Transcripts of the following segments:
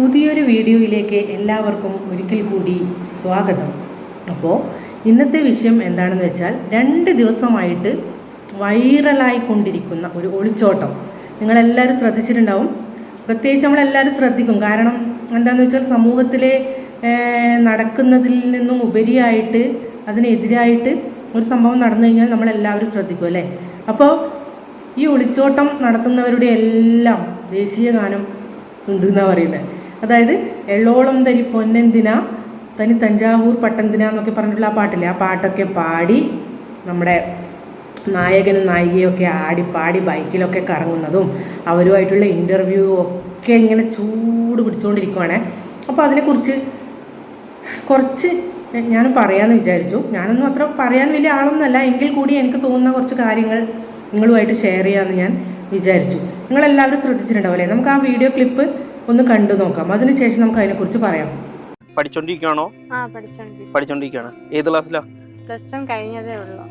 പുതിയൊരു വീഡിയോയിലേക്ക് എല്ലാവർക്കും ഒരിക്കൽ കൂടി സ്വാഗതം. അപ്പോൾ ഇന്നത്തെ വിഷയം എന്താണെന്ന് വെച്ചാൽ രണ്ട് ദിവസമായിട്ട് വൈറലായിക്കൊണ്ടിരിക്കുന്ന ഒരു ഒളിച്ചോട്ടം. നിങ്ങളെല്ലാവരും ശ്രദ്ധിച്ചിട്ടുണ്ടാവും. പ്രത്യേകിച്ച് നമ്മളെല്ലാവരും ശ്രദ്ധിക്കും. കാരണം എന്താണെന്ന് വെച്ചാൽ സമൂഹത്തിലെ നടക്കുന്നതിൽ നിന്നും ഉപരിയായിട്ട് അതിനെതിരായിട്ട് ഒരു സംഭവം നടന്നു കഴിഞ്ഞാൽ നമ്മളെല്ലാവരും ശ്രദ്ധിക്കും അല്ലേ? അപ്പോൾ ഈ ഒളിച്ചോട്ടം നടത്തുന്നവരുടെ എല്ലാം ദേശീയ ഗാനം ഉണ്ട് എന്നാണ് പറയുന്നത് അതായത് എള്ളോളം തരി പൊന്നെന്തിന? തനി തഞ്ചാവൂർ പട്ടെന്തിന എന്നൊക്കെ പറഞ്ഞിട്ടുള്ള ആ പാട്ടില്ലേ? ആ പാട്ടൊക്കെ പാടി നമ്മുടെ നായകനും നായികയൊക്കെ ആടി പാടി ബൈക്കിലൊക്കെ കറങ്ങുന്നതും അവരുമായിട്ടുള്ള ഇന്റർവ്യൂ ഒക്കെ ഇങ്ങനെ ചൂട് പിടിച്ചുകൊണ്ടിരിക്കുവാണേ അപ്പോൾ അതിനെക്കുറിച്ച് കുറച്ച് ഞാൻ പറയാമെന്ന് വിചാരിച്ചു. ഞാനൊന്നും അത്ര പറയാൻ വലിയ ആളൊന്നുമല്ല. എങ്കിൽ കൂടി എനിക്ക് തോന്നുന്ന കുറച്ച് കാര്യങ്ങൾ നിങ്ങളുമായിട്ട് ഷെയർ ചെയ്യാമെന്ന് ഞാൻ വിചാരിച്ചു. നിങ്ങളെല്ലാവരും ശ്രദ്ധിച്ചിട്ടുണ്ടാവും അല്ലേ? നമുക്ക് ആ വീഡിയോ ക്ലിപ്പ് ഒന്ന് കണ്ടു നോക്കാം. അതിനുശേഷം നമുക്ക് അതിനെക്കുറിച്ച് പറയാം. പഠിച്ചോണ്ടിരിക്കുകയാണോ ആ പഠിച്ചോണ്ടിരിക്കും പഠിച്ചോണ്ടിരിക്കുകയാണ്. ഏത് ക്ലാസ്സിലാ? പ്ലസ് വൺ കഴിഞ്ഞതേ ഉള്ളൂ.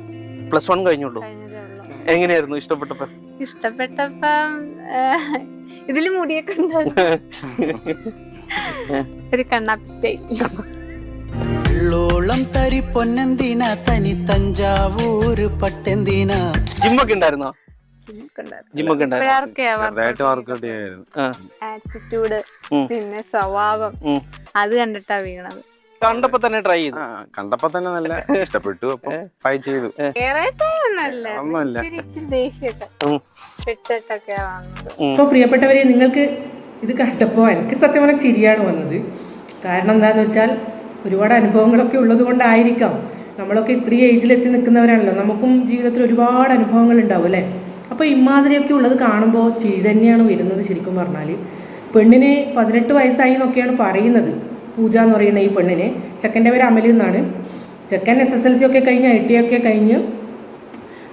പ്ലസ് വൺ കഴിഞ്ഞുള്ളൂ. കഴിഞ്ഞതേ ഉള്ളൂ. എങ്ങനെയായിരുന്നു ഇഷ്ടപ്പെട്ടപ്പോ ഇഷ്ടപ്പെട്ടപ്പം ഇതിൽ മുടിയൊക്കെ ഉണ്ടായിരുന്നു ഒരു കണ്ണാപ്പി സ്റ്റൈൽ. ഉള്ളോളം തരി പൊന്നെന്തിന? തനി തഞ്ചാവൂര് പട്ടെന്തിന? ജിമ്മൊക്കെ ഉണ്ടായിരുന്നോ? ജിമ്മൊക്കെ ആറ്റിറ്റ്യൂഡ്. പിന്നെ സ്വഭാവം. അത് കണ്ടിട്ടാ വീണത്. കണ്ടപ്പോ തന്നെ ട്രൈ ചെയ്തു. കണ്ടപ്പോ തന്നെ നല്ല ഇഷ്ടപ്പെട്ടു. അപ്പൊ ട്രൈ ചെയ്തു. ഒന്നുമല്ല. അപ്പോൾ പ്രിയപ്പെട്ടവരെ നിങ്ങൾക്ക് ഇത് കണ്ടപ്പോൾ എനിക്ക് സത്യം പറഞ്ഞാൽ ചിരിയാണ് വന്നത്. കാരണം എന്താണെന്ന് വെച്ചാൽ ഒരുപാട് അനുഭവങ്ങളൊക്കെ ഉള്ളത് കൊണ്ടായിരിക്കാം. നമ്മളൊക്കെ ഇത്രയും ഏജിലെത്തി നിൽക്കുന്നവരാണല്ലോ. നമുക്കും ജീവിതത്തിൽ ഒരുപാട് അനുഭവങ്ങൾ ഉണ്ടാവും അല്ലേ? അപ്പോൾ ഇമാതിരിയൊക്കെ ഉള്ളത് കാണുമ്പോൾ ചിരി തന്നെയാണ് വരുന്നത് ശരിക്കും പറഞ്ഞാൽ പെണ്ണിന് പതിനെട്ട് വയസ്സായി എന്നൊക്കെയാണ് പറയുന്നത്. പൂജ എന്ന് പറയുന്ന ഈ പെണ്ണിനെ. ചെക്കന്റെ പേര് അമൽ എന്നാണ്. ചെക്കൻ എസ് എസ് എൽ സി ഒക്കെ കഴിഞ്ഞ് ഐ ടി ഒക്കെ കഴിഞ്ഞ്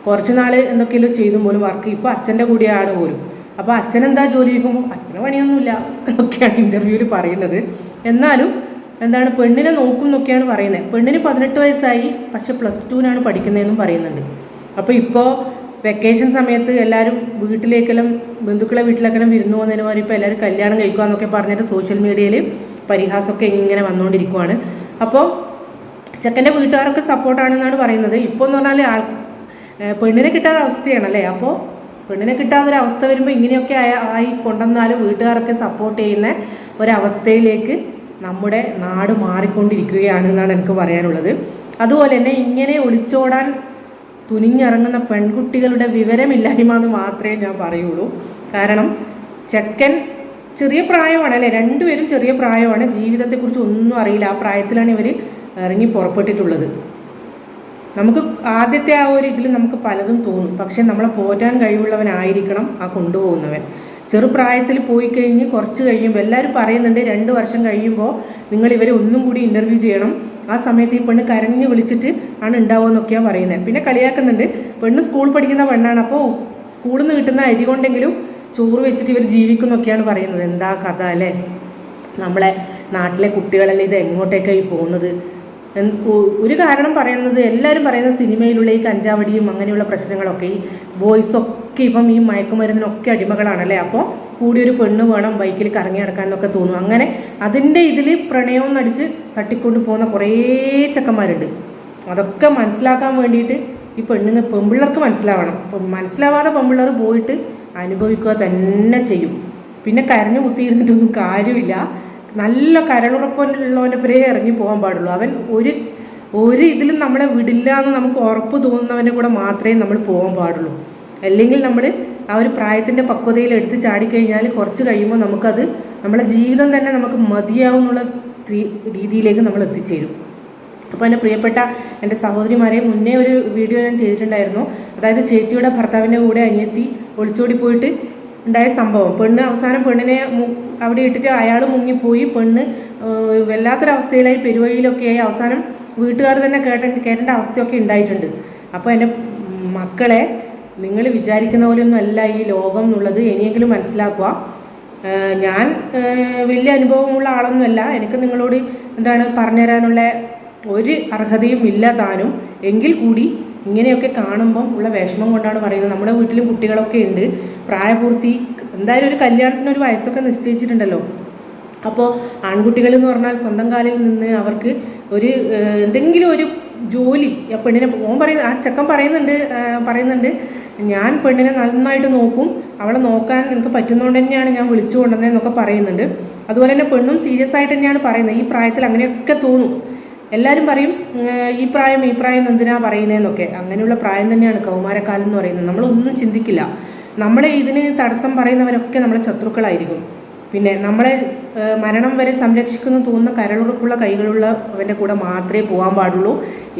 കുറച്ച് നാൾ എന്തൊക്കെയല്ലോ ചെയ്തു പോലും വർക്ക്. ഇപ്പോൾ അച്ഛന്റെ കൂടെയാണ് പോലും. അപ്പോൾ അച്ഛൻ എന്താ ജോലി ചെയ്യുമ്പോൾ അച്ഛന് പണിയൊന്നുമില്ല എന്നൊക്കെയാണ് ഇന്റർവ്യൂവിൽ പറയുന്നത്. എന്നാലും എന്താണ് പെണ്ണിനെ നോക്കും എന്നൊക്കെയാണ് പറയുന്നത്. പെണ്ണിന് പതിനെട്ട് വയസ്സായി പക്ഷെ പ്ലസ് ടുവിനാണ് പഠിക്കുന്നതെന്നും പറയുന്നുണ്ട്. അപ്പോൾ ഇപ്പോൾ വെക്കേഷൻ സമയത്ത് എല്ലാവരും വീട്ടിലേക്കെല്ലാം ബന്ധുക്കളെ വീട്ടിലേക്കെല്ലാം വിരുന്നു പോകുന്നതിന് മാറി ഇപ്പോൾ എല്ലാവരും കല്യാണം കഴിക്കുക എന്നൊക്കെ പറഞ്ഞിട്ട് സോഷ്യൽ മീഡിയയിൽ പരിഹാസമൊക്കെ ഇങ്ങനെ വന്നുകൊണ്ടിരിക്കുവാണ് അപ്പോൾ ചെക്കന്റെ വീട്ടുകാരൊക്കെ സപ്പോർട്ടാണെന്നാണ് പറയുന്നത്. ഇപ്പോൾ എന്ന് പറഞ്ഞാൽ ആൾ പെണ്ണിനെ കിട്ടാത്ത അവസ്ഥയാണല്ലേ? അപ്പോൾ പെണ്ണിനെ കിട്ടാത്തൊരു അവസ്ഥ വരുമ്പോൾ ഇങ്ങനെയൊക്കെ ആയി കൊണ്ടുവന്നാലും വീട്ടുകാരൊക്കെ സപ്പോർട്ട് ചെയ്യുന്ന ഒരവസ്ഥയിലേക്ക് നമ്മുടെ നാട് മാറിക്കൊണ്ടിരിക്കുകയാണ് എന്നാണ് എനിക്ക് പറയാനുള്ളത്. അതുപോലെ തന്നെ ഇങ്ങനെ ഒളിച്ചോടാൻ തുനിഞ്ഞിറങ്ങുന്ന പെൺകുട്ടികളുടെ വിവരമില്ലായ്മ എന്ന് മാത്രമേ ഞാൻ പറയുള്ളൂ. കാരണം ചെക്കൻ ചെറിയ പ്രായമാണ് അല്ലേ രണ്ടുപേരും ചെറിയ പ്രായമാണ്. ജീവിതത്തെക്കുറിച്ച് ഒന്നും അറിയില്ല. ആ പ്രായത്തിലാണ് ഇവർ ഇറങ്ങി പുറപ്പെട്ടിട്ടുള്ളത്. നമുക്ക് ആദ്യത്തെ ആ ഒരു ഇതിൽ നമുക്ക് പലതും തോന്നും. പക്ഷെ നമ്മളെ പോറ്റാൻ കഴിവുള്ളവനായിരിക്കണം ആ കൊണ്ടുപോകുന്നവൻ. ചെറുപ്രായത്തിൽ പോയി കഴിഞ്ഞ് കുറച്ച് കഴിയുമ്പോൾ എല്ലാവരും പറയുന്നുണ്ട് രണ്ട് വർഷം കഴിയുമ്പോൾ നിങ്ങൾ ഇവരെ ഒന്നും കൂടി ഇന്റർവ്യൂ ചെയ്യണം. ആ സമയത്ത് ഈ പെണ്ണ് കരഞ്ഞ് വിളിച്ചിട്ട് ആണ് ഉണ്ടാവുക എന്നൊക്കെയാണ് പറയുന്നത് പിന്നെ കളിയാക്കുന്നുണ്ട്. പെണ്ണ് സ്കൂൾ പഠിക്കുന്ന പെണ്ണാണ്. അപ്പോൾ സ്കൂളിൽ നിന്ന് കിട്ടുന്ന അരി കൊണ്ടെങ്കിലും ചോറ് വെച്ചിട്ട് ഇവർ ജീവിക്കുന്നൊക്കെയാണ് പറയുന്നത്. എന്താ കഥ അല്ലേ? നമ്മളെ നാട്ടിലെ കുട്ടികളല്ലേ ഇത് എങ്ങോട്ടേക്കായി പോകുന്നത്? ഒരു കാരണം പറയുന്നത് എല്ലാവരും പറയുന്ന സിനിമയിലുള്ള ഈ കഞ്ചാവടിയും അങ്ങനെയുള്ള പ്രശ്നങ്ങളൊക്കെ ഈ ബോയ്സ് ഒക്കെ ഇപ്പം ഈ മയക്കുമരുന്നിനൊക്കെ അടിമകളാണല്ലേ? അപ്പോൾ കൂടിയൊരു പെണ്ണ് വേണം ബൈക്കിൽ കറങ്ങി നടക്കാൻ എന്നൊക്കെ തോന്നും അങ്ങനെ അതിന്റെ ഇതിൽ പ്രണയവും നടിച്ച് തട്ടിക്കൊണ്ട് പോകുന്ന കുറേ ചെക്കന്മാരുണ്ട്. അതൊക്കെ മനസ്സിലാക്കാൻ വേണ്ടിയിട്ട് ഈ പെണ്ണിന് പെമ്പിള്ളർക്ക് മനസ്സിലാവണം. അപ്പം മനസ്സിലാവാതെ പെമ്പിള്ളർ പോയിട്ട് അനുഭവിക്കുക തന്നെ ചെയ്യും. പിന്നെ കരഞ്ഞു കുത്തിയിരുന്നിട്ടൊന്നും കാര്യമില്ല. നല്ല കരളുറപ്പുള്ളവന്റെ പേരെ ഇറങ്ങി പോകാൻ പാടുള്ളൂ. അവൻ ഒരു ഒരു ഇതിലും നമ്മളെ വിടില്ല എന്ന് നമുക്ക് ഉറപ്പ് തോന്നുന്നവന്റെ കൂടെ മാത്രമേ നമ്മൾ പോകാൻ പാടുള്ളൂ. അല്ലെങ്കിൽ നമ്മൾ ആ ഒരു പ്രായത്തിന്റെ പക്വതയിൽ എടുത്ത് ചാടിക്കഴിഞ്ഞാൽ കുറച്ച് കഴിയുമ്പോൾ നമുക്കത് നമ്മളെ ജീവിതം തന്നെ നമുക്ക് മതിയാവും എന്നുള്ള രീതിയിലേക്ക് നമ്മൾ എത്തിച്ചേരും. അപ്പോൾ എന്റെ പ്രിയപ്പെട്ട എന്റെ സഹോദരിമാരെ മുന്നേ ഒരു വീഡിയോ ഞാൻ ചെയ്തിട്ടുണ്ടായിരുന്നു. അതായത് ചേച്ചിയുടെ ഭർത്താവിന്റെ കൂടെ അനിയത്തി ഒളിച്ചോടി പോയിട്ട് ഉണ്ടായ സംഭവം. പെണ്ണ് അവസാനം പെണ്ണിനെ അവിടെ ഇട്ടിട്ട് അയാൾ മുങ്ങിപ്പോയി. പെണ്ണ് വല്ലാത്തൊരവസ്ഥയിലായി പെരുവഴിയിലൊക്കെയായി അവസാനം വീട്ടുകാർ തന്നെ കേട്ട കേട്ടേണ്ട അവസ്ഥയൊക്കെ ഉണ്ടായിട്ടുണ്ട്. അപ്പോൾ എന്റെ മക്കളെ നിങ്ങൾ വിചാരിക്കുന്ന പോലെയൊന്നും അല്ല ഈ ലോകം എന്നുള്ളത്. ഇനിയെങ്കിലും മനസ്സിലാക്കുക. ഞാൻ വലിയ അനുഭവമുള്ള ആളൊന്നുമല്ല. എനിക്ക് നിങ്ങളോട് എന്താണ് പറഞ്ഞുതരാനുള്ള ഒരു അർഹതയും ഇല്ല താനും. എങ്കിൽ കൂടി ഇങ്ങനെയൊക്കെ കാണുമ്പം ഉള്ള വിഷമം കൊണ്ടാണ് പറയുന്നത്. നമ്മുടെ വീട്ടിലും കുട്ടികളൊക്കെ ഉണ്ട്. പ്രായപൂർത്തി എന്തായാലും ഒരു കല്യാണത്തിന് ഒരു വയസ്സൊക്കെ നിശ്ചയിച്ചിട്ടുണ്ടല്ലോ. അപ്പോൾ ആൺകുട്ടികൾ എന്ന് പറഞ്ഞാൽ സ്വന്തം കാലിൽ നിന്ന് അവർക്ക് ഒരു എന്തെങ്കിലും ഒരു ജോലി ആ പെണ്ണിനെ ഓൻ പറയുന്ന ആ ചെക്കൻ പറയുന്നുണ്ട് പറയുന്നുണ്ട്. ഞാൻ പെണ്ണിനെ നന്നായിട്ട് നോക്കും. അവളെ നോക്കാൻ നിനക്ക് പറ്റുന്നതുകൊണ്ട് തന്നെയാണ് ഞാൻ വിളിച്ചു കൊണ്ടുവന്നതെന്നൊക്കെ പറയുന്നുണ്ട്. അതുപോലെ തന്നെ പെണ്ണും സീരിയസ് ആയിട്ട് തന്നെയാണ് പറയുന്നത്. ഈ പ്രായത്തിൽ അങ്ങനെയൊക്കെ തോന്നും. എല്ലാവരും പറയും ഈ പ്രായം ഈ പ്രായം എന്തിനാ പറയുന്നതെന്നൊക്കെ അങ്ങനെയുള്ള പ്രായം തന്നെയാണ് കൗമാരക്കാലം എന്ന് പറയുന്നത്. നമ്മളൊന്നും ചിന്തിക്കില്ല. നമ്മളെ ഇതിന് തടസ്സം പറയുന്നവരൊക്കെ നമ്മളെ ശത്രുക്കളായിരിക്കും. പിന്നെ നമ്മളെ മരണം വരെ സംരക്ഷിക്കുന്നു തോന്നുന്ന കരളുറപ്പുള്ള കൈകളുള്ള അവന്റെ കൂടെ മാത്രമേ പോകാൻ പാടുള്ളൂ.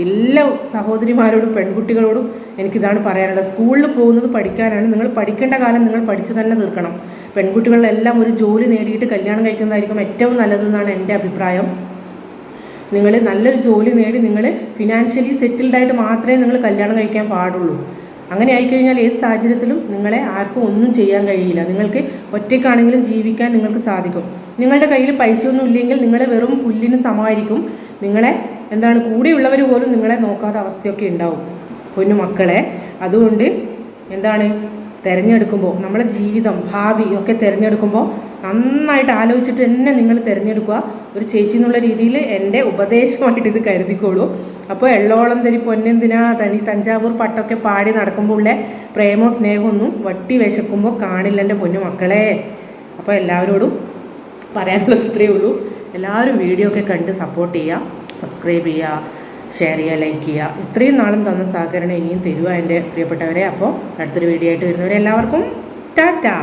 എല്ലാ സഹോദരിമാരോടും പെൺകുട്ടികളോടും എനിക്കിതാണ് പറയാനുള്ളത്. സ്കൂളിൽ പോകുന്നത് പഠിക്കാനാണ്. നിങ്ങൾ പഠിക്കേണ്ട കാലം നിങ്ങൾ പഠിച്ചു തന്നെ തീർക്കണം. പെൺകുട്ടികളെല്ലാം ഒരു ജോലി നേടിയിട്ട് കല്യാണം കഴിക്കുന്നതായിരിക്കും ഏറ്റവും നല്ലതെന്നാണ് എന്റെ അഭിപ്രായം. നിങ്ങൾ നല്ലൊരു ജോലി നേടി നിങ്ങൾ ഫിനാൻഷ്യലി സെറ്റിൽഡായിട്ട് മാത്രമേ നിങ്ങൾ കല്യാണം കഴിക്കാൻ പാടുള്ളൂ. അങ്ങനെ ആയിക്കഴിഞ്ഞാൽ ഏത് സാഹചര്യത്തിലും നിങ്ങളെ ആർക്കും ഒന്നും ചെയ്യാൻ കഴിയില്ല. നിങ്ങൾക്ക് ഒറ്റയ്ക്കാണെങ്കിലും ജീവിക്കാൻ നിങ്ങൾക്ക് സാധിക്കും. നിങ്ങളുടെ കയ്യിൽ പൈസ ഒന്നും ഇല്ലെങ്കിൽ നിങ്ങളെ വെറും പുല്ലിന് സമമായിരിക്കും. നിങ്ങളെ എന്താണ് കൂടെയുള്ളവർ പോലും നിങ്ങളെ നോക്കാത്ത അവസ്ഥയൊക്കെ ഉണ്ടാവും. പൊന്നു മക്കളെ അതുകൊണ്ട് എന്താണ് തിരഞ്ഞെടുക്കുമ്പോൾ നമ്മളെ ജീവിതം ഭാവി ഒക്കെ തിരഞ്ഞെടുക്കുമ്പോൾ നന്നായിട്ട് ആലോചിച്ചിട്ട് തന്നെ നിങ്ങൾ തിരഞ്ഞെടുക്കുക. ഒരു ചേച്ചി എന്നുള്ള രീതിയിൽ എന്റെ ഉപദേശമായിട്ട് ഇത് കരുതിക്കോളൂ. അപ്പോൾ എള്ളോളം തരി പൊന്നെന്തിനാ തനി തഞ്ചാവൂർ പട്ടൊക്കെ പാടി നടക്കുമ്പോൾ ഉള്ള പ്രേമോ സ്നേഹമൊന്നും വട്ടി വിശക്കുമ്പോൾ കാണില്ല എന്റെ പൊന്നു മക്കളെ. അപ്പോൾ എല്ലാവരോടും പറയാനുള്ളത് ഇത്രയേ ഉള്ളൂ. എല്ലാവരും വീഡിയോ ഒക്കെ കണ്ട് സപ്പോർട്ട് ചെയ്യുക സബ്സ്ക്രൈബ് ചെയ്യുക. ഷെയർ ചെയ്യുക ലൈക്ക് ചെയ്യുക. ഇത്രയും നാളും തന്ന സഹകരണം ഇനിയും തരുക എന്റെ പ്രിയപ്പെട്ടവരെ. അപ്പോൾ അടുത്തൊരു വീഡിയോ ആയിട്ട് വരുന്നവരെ എല്ലാവർക്കും ടാറ്റാ.